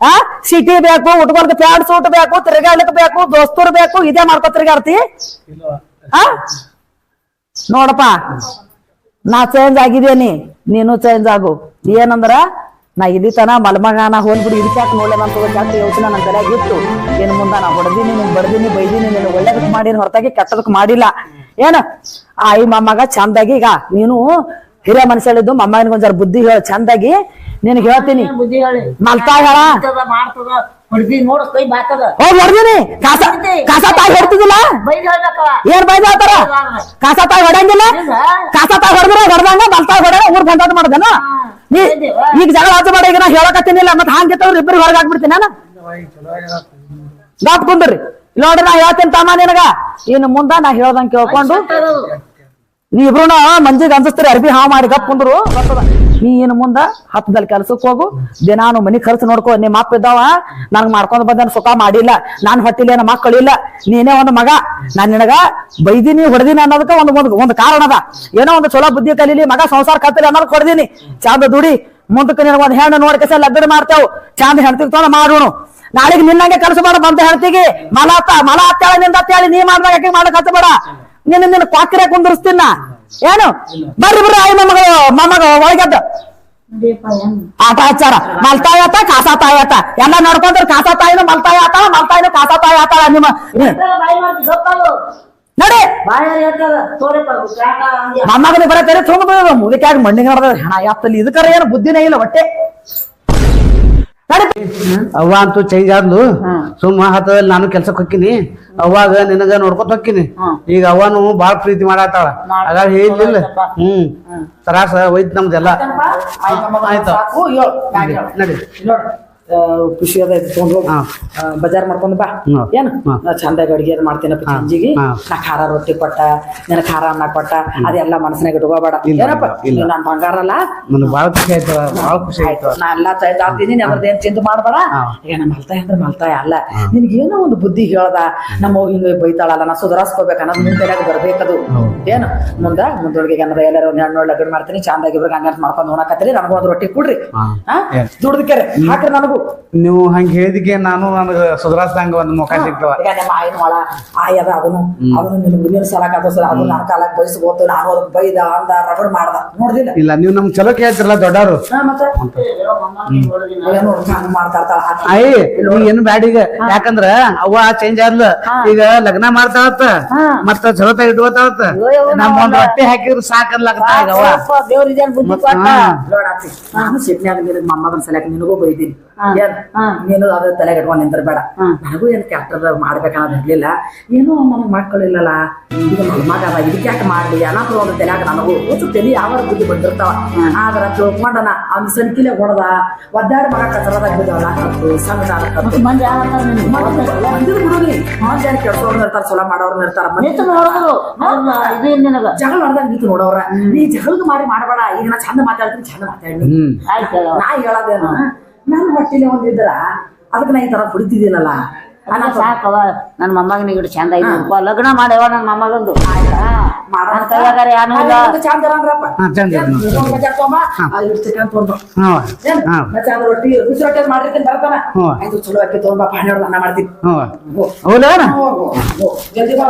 ಆ? ಸಿಟಿ ಬೇಕು ಉಟ್ಕೊಳಕ್ ಪ್ಯಾಡ್ ಸೂಟ್ ಬೇಕು ತಿರ್ಗಾಡ್ಲಿಕ್ ಬೇಕು ದೋಸ್ತರು ಬೇಕು ಇದೇ ಮಾಡ್ಕೋ ತಿರ್ಗಾಡ್ತಿ? ಇಲ್ಲವ ಆ? ನೋಡಪ್ಪ ನಾ ಚೇಂಜ್ ಆಗಿದೇನಿ ನೀನು ಚೇಂಜ್ ಆಗು. ಏನಂದ್ರ ನಾ ಇಲ್ಲಿ ತನ ನಾ ಹೋಲ್ಬಿಡಿ ಇದಕ್ಯಾಕೆ ನೋಡ್ಲೇನ ಅಂತ ಜಾಸ್ತಿ ಯೋಚನೆ ನನ್ನ ತಲೆಯಾಗ ಇತ್ತು ಏನು ಮುಂದ ನಾ ಹೊಡೆದಿನಿ ನೀನು ಬಡ್ದಿನಿ ಬೈದಿನಿ ನೀನು ಒಳ್ಳೇದಕ್ ಮಾಡೀನಿ ಹೊರತಾಗಿ ಕೆಟ್ಟದಕ್ ಮಾಡಿಲ್ಲ. ಏನ? ಆ ಈ ಮಮ್ಮಗ ಚಂದಾಗಿ ಈಗ ನೀನು ಹಿರಿಯ ಮನುಷ್ಯಳಿದ್ದು ಹೇಳಿದ್ದು ಜರ ಬುದ್ಧಿ ಹೇಳ ಚಂದಾಗಿ. ನಿನಗೆ ಹೇಳ್ತೀನಿ. ಮಲ್ತಾ ಹೇಳ. ಹೊಡ್ದಿ ನೋಡ ಕೈ ಬಾತದ. ಹೋಗ್ ಹೊಡ್ದಿನಿ. ಕಾಸ ಕಾಸ ತಾಯಿ ಹೊಡ್ತಿದಿಲ್ಲ ಬೈದ್ ಹೇಳ್ಬೇಕವ. ಏನ್ ಬೈದ ಹೇಳ್ತಾರ? ಕಾಸ ತಾಯಿ ಹೊಡಂಗಿಲ್ಲ ಕಾಸ ತಾಯಿ ಹೊಡೆದ್ರ ಹೊಡೆದಂಗ ಮಲ್ತಾಯಿ ಹೊಡೆದ ಊರ್ ಬಂದಾಟ ಮಾಡ್ದೇನ? ನೀ ಈಗ ಜಗಳ ಆಚೆ ಮಾಡಿ ಈಗ ನಾ ಹೇಳಕತ್ತೀನಿಲ್ಲ ಹಂಗೆ ಹಂಗಿತ್ತವ್ರ ಇಬ್ಬರು ಹೊರಗೆ ಹಾಕ್ಬಿಡ್ತೀನಿ ನಾನು. ಗಾಪ್ ಕುಂದ್ರಿ. ನೋಡ್ರಿ ನಾ ಹೇಳ್ತೀನಿ ತಮ್ಮ ನಿನಗ. ಇನ್ನು ಮುಂದ ನಾ ಹೇಳ್ದಂಗೆ ಕೇಳ್ಕೊಂಡು ನೀ ಇಬ್ರು ಮಂಜಿಗೆ ಅನ್ಸಸ್ತೀರಿ, ಅರ್ಬಿ ಹಾ ಮಾಡಿ ಗಪ್ ಕುಂದ್ರು. ಬರ್ತದ. ನೀ ಏನು ಮುಂದ ಹತ್ತದಲ್ಲಿ ಕೆಲ್ಸಕ್ಕೆ ಹೋಗು. ದಿನಾನು ಮನಿ ಖರ್ಚು ನೋಡ್ಕೋ. ನಿಮ್ಮ ಅಪ್ಪ ಇದ್ದಾವ, ನನ್ಗೆ ಮಾಡ್ಕೊಂಡ್ ಬಂದ ಸುಖ ಮಾಡಿಲ್ಲ. ನಾನ್ ಹೊಟ್ಟಿಲ್ಲ ನಮ್ಮ ಮಕ್ಕಳಿಲ್ಲ ನೀನೇ ಒಂದು ಮಗ. ನಾನ್ ನಿನಗ ಬೈದಿನಿ, ಹೊಡೆದಿನಿ ಅನ್ನೋದಕ್ಕೆ ಒಂದು ಒಂದು ಒಂದು ಕಾರಣ ಅದ. ಏನೋ ಒಂದು ಚಲೋ ಬುದ್ಧಿ ಕಲೀಲಿ, ಮಗ ಸಂಸಾರ ಕತ್ತಲಿ ಅನ್ನೋದಕ್ಕೆ ಹೊಡೆದಿನಿ ಚಂದ ದುಡಿ. ಮುಂದಕ್ಕೆ ನಿನಗೆ ಒಂದು ಹೆಣ್ಣು ನೋಡ್ಕಸ ಲಗ್ನ ಮಾಡ್ತೇವ್. ಚಂದ ಹೆಣ್ತಿಗೆ ತೊಗೊಂಡ್ ಮಾಡೋಣ. ನಾಳೆಗೆ ನಿನ್ನಂಗೆ ಕೆಲಸ ಮಾಡ ಬಂದ ಹೇಳ್ತೀಗಿ ಮಲ ಮಲ ಅತ್ತಾಳ ನಿಂದ ಹೇಳಿ. ನೀ ಮಾಡ್ದಾಗ ಯಾಕೆ ಮಾಡಕ್ ಹತ್ತಬೇಡ ನಿನ್ನ ನಿನ್ನ ಕ್ವಾಕ್ರೆ ಕುಂದಿರ್ಸ್ತೀನ? ಏನು? ಬರ್ರಿ ಬರ್ರಿ ಆಯ್ ಮೊಮ್ಮಗ ಮೊಮ್ಮಗ ಒಳಗೆದ್ದ. ಆಟ ಆಚಾರ. ಮಲ್ತಾಯಿ ಆತ ಕಾಸಾ ತಾಯಿ ಆತ ಎಲ್ಲ ನೋಡ್ಕೊಂಡ್ರೆ ಕಾಸಾ ತಾಯಿನೂ ಮಲ್ತಾಯಿ ಆತಾಳ ಮಲ್ತಾಯಿನೂ ಕಾಸಾ ತಾಯಿ ಆತಾಳ ನಿಮ್ಮ ನೋಡಿ ಮಾಡ್ತಿ ಬರತ್ತೇನೆ ತುಂಬ ಮುದಿಕಾಗಿ ಮಣ್ಣಿಗೆ ನೋಡಿದ್ರೆ ಹಣ ಯಾಪ್ತಲ್ಲಿ ಇದಕ್ಕರ ಏನು ಬುದ್ಧಿನೇ ಇಲ್ಲ ಹೊಟ್ಟೆ ಅವ್ವ ಅಂತೂ ಚೇಂಜ್ ಆದ್ಲು. ಸುಮ್ಮ ಹತ್ತದಲ್ಲಿ ನಾನು ಕೆಲ್ಸಕ್ಕೆ ಹೊಕ್ಕಿನಿ ಅವಾಗ ನಿನಗ ನೋಡ್ಕೊತ ಹೊಕ್ಕಿನಿ ಈಗ ಅವ್ವನು ಬಾಳ ಪ್ರೀತಿ ಮಾಡತ್ತಾಳ ಹಾಗಾಗಿ ಹೇಳಿಲ್ಲ ಹ್ಮ್. ತ್ರಾಸ ಹೋಯ್ತು ನಮ್ದೆಲ್ಲ. ಆಯ್ತು. ನೋಡು. ಖುಷಿ ಅದ ತೊಗೊಂಡ್ ಹೋಗಿ. ಬಜಾರ್ ಮಾಡ್ಕೊಂಡ್ ಬಾ. ಏನ್? ಚಂದಾಗಿ ಅಡಿಗೆ ಅದ್ ಮಾಡ್ತೇನಪ್ಪ. ಸಂಜಿಗೆ ನಾ ಖಾರ ರೊಟ್ಟಿ ಕೊಟ್ಟ ನಿನ ಖಾರ ಅನ್ನ ಕೊಟ್ಟ ಅದೆಲ್ಲ ಮನಸ್ಸಿನಾಗ ಇಟ್ಕೋಬೇಡ. ಏನಪ್ಪ. ನೀನ್ ನನ್ ಬಂಗಾರ ಅಲ್ಲ? ನನಗೆ ಭಾಳ ಖುಷಿ ಆಯ್ತು ಬಹಳ ಖುಷಿ ಆಯ್ತು. ನಾ ಎಲ್ಲಾ ಹಾಕ್ತೀನಿ ಅದ್ರದ್ದೇನ್ ಚಿಂತೆ ಮಾಡ್ಬೇಡ. ಈಗ ನಮ್ಮ ಮಲ್ತಾಯ ಅಂದ್ರೆ ಮಲ್ತಾಯ ಅಲ್ಲ. ನಿನ್ಗೇನೋ ಒಂದು ಬುದ್ಧಿ ಹೇಳ್ದ. ನಮ್ಮ ಹೋಗಿ ಬೈತಾಳಲ್ಲ ನಾ ಸುಧಾರಿಸ್ಕೋಬೇಕು ಅನ್ನೋದು ಮುಂದೆ ಬರ್ಬೇಕದು ಏನು? ಮುಂದ ಮುಂದೊಳಗೆ ಏನಾರ ಎಲ್ಲಾರ ಒಂದ್ ಹಣ್ಣು ಲಗಡ್ ಮಾಡ್ತೀನಿ ಚಂದಾಗಿ ಇಬ್ರಿಗೆ ಹಂಗಂತ ಮಾಡ್ಕೊಂಡು ಉಣಕತ್ತೀರಿ ನನಗೂ ಒಂದು ರೊಟ್ಟಿ ಕೊಡ್ರಿ. ಹಾ. ದುಡ್ದಕ್ಕೆ ಹಾಕ್ರಿ ನನಗೂ. ನೀವು ಹಂಗ ಹೇಳಿದಕ್ಕೆ ನಾನು ನನಗೆ ಸುಧಾರಿಸ್ದಂಗ ಒಂದು ಮುಖ ಸಿಗ್ತವ. ಈಗ ನಿಮ್ಮ ಆಯಿನ ಒಳ ಆಯ್ ಅದ ಅದನ್ನು ಅವನು ನಿನ್ ಮುಂದಿನ ಸಲಕ ಅದು ಸಲ ಅದು ನನ್ನ ಕಾಲಕ್ಕೆ ಬಯಸ್ಬೋದು ನಾನು ಅದಕ್ಕೆ ಬೈದ ಅಂದ ರಗಡ್ ಮಾಡ್ದ. ನೋಡ್ದಿಲ್ಲ? ಇಲ್ಲ ನೀವು ನಮ್ಗೆ ಚಲೋ ಕೇಳ್ತಿರಲ್ಲ ದೊಡ್ಡವರು. ಅಯ್ಯ ನೀ ಏನು ಬ್ಯಾಡ ಈಗ? ಯಾಕಂದ್ರ ಅವ್ವ ಚೇಂಜ್ ಆದ್ಲು ಈಗ ಲಗ್ನ ಮಾಡ್ತಾಳತ್ತ. ಮತ್ತ ಚಲೋ ತಾಯಿ ಇಟ್ಕೋತಾಳತ್ತ ನಮ್ಮ ಒಂದ್ ಹೊಟ್ಟೆ ಹಾಕಿದ್ರು ಸಾಕನ್ಲಾಗತ್ತ ಈಗ ಅವ್ವ ದೇವ್ರಿದೇನ್ ಬುದ್ಧಿ ಕೊಟ್ಟ. ನಾನು ಸಿಟ್ನ್ಯಾಗ ನಿನಗೆ ಮೊಮ್ಮಗನ ಸಲಕ ನಿನಗೂ ಬೈದೀನಿ. ಏನ್? ನೀನು ಅದ ತಲೆ ಕಟ್ಕೊಂಡು ನಿಂತಿರ್ಬೇಡ. ಬೇಡ ನನಗೂ ಏನ್ ಕ್ಯಾರೆಕ್ಟರ್ ಮಾಡ್ಬೇಕನ್ನೋದು ಇರ್ಲಿಲ್ಲ. ಏನೋ ನನಗ್ ಮಾಡ್ಕೊಳ್ಳಿಲ್ಲಲ್ಲ. ಈಗ ನನ್ನ ಮಗ ಅದ ಇದಕ್ಕೆ ಯಾಕೆ ಮಾಡ್ಲಿ? ಅನಾಥ ಒಂದು ತಲೆಯಾಗ ನನಗೂ ಒಂದು ತಲೆ ಯಾವ ಬುದ್ಧಿ ಬಂದಿರ್ತಾವ ಆದ್ರ ತಿಳ್ಕೊಂಡನ ಅವ್ನ ಸಂಕಿಲೆ ಹೊಡೆದ ಒದ್ದಾಡ ಮಗ ಕಸರದಾಗ ಬಿದ್ದವಲ್ಲ ಸಂಗಡ ಮಂದಿರ ಬಿಡುನಿ ಮಂದಿ ಕೆಡ್ಸೋರ್ನ ಇರ್ತಾರ ಚಲೋ ಮಾಡೋರ್ನ ಇರ್ತಾರ. ಜಗಳ ಮಾಡ್ದಾಗ ನಿಂತು ನೋಡವ್ರ. ನೀ ಜಗಳಗ್ ಮಾರಿ ಮಾಡಬೇಡ. ಈಗ ನಾ ಚಂದ ಮಾತಾಡ್ತೀನಿ ಚಂದ ಮಾತಾಡಿ ನಾ ಹೇಳೋದೇನು? ನನ್ನ ಹೊಟ್ಟಿಲೆ ಒಂದಿದ್ರ ಅದಕ್ಕೆ ನಾ ಈ ತರ ಕುಡಿತಿದ್ದೀನಲ್ಲ. ಅಲ್ಲ. ಸಾಕವ ನನ್ನ ಮೊಮ್ಮಗನಿಗೆ ಇಟ್ಟು ಚಂದ ಐತಿ ಲಗ್ನ ಮಾಡ್ಯವ ನನ್ನ ಮೊಮ್ಮಗಂದು. ನನ್ನ ಕೈಯಾಗಾರ ಏನೂ ಇಲ್ಲ. ಚಂದ ತೊಗೊಂಡು. ರೊಟ್ಟಿ ಬಿಸಿ ರೊಟ್ಟಿ ಮಾಡಿರ್ತೀನಿ ಬರ್ತಾನ. ಆಯ್ತು ಚಲೋ ಪಾಣಿ ಅನ್ನ ಮಾಡ್ತೀನಿ. ಹೌದಾ. ಜಲ್ದಿ ಬಾ.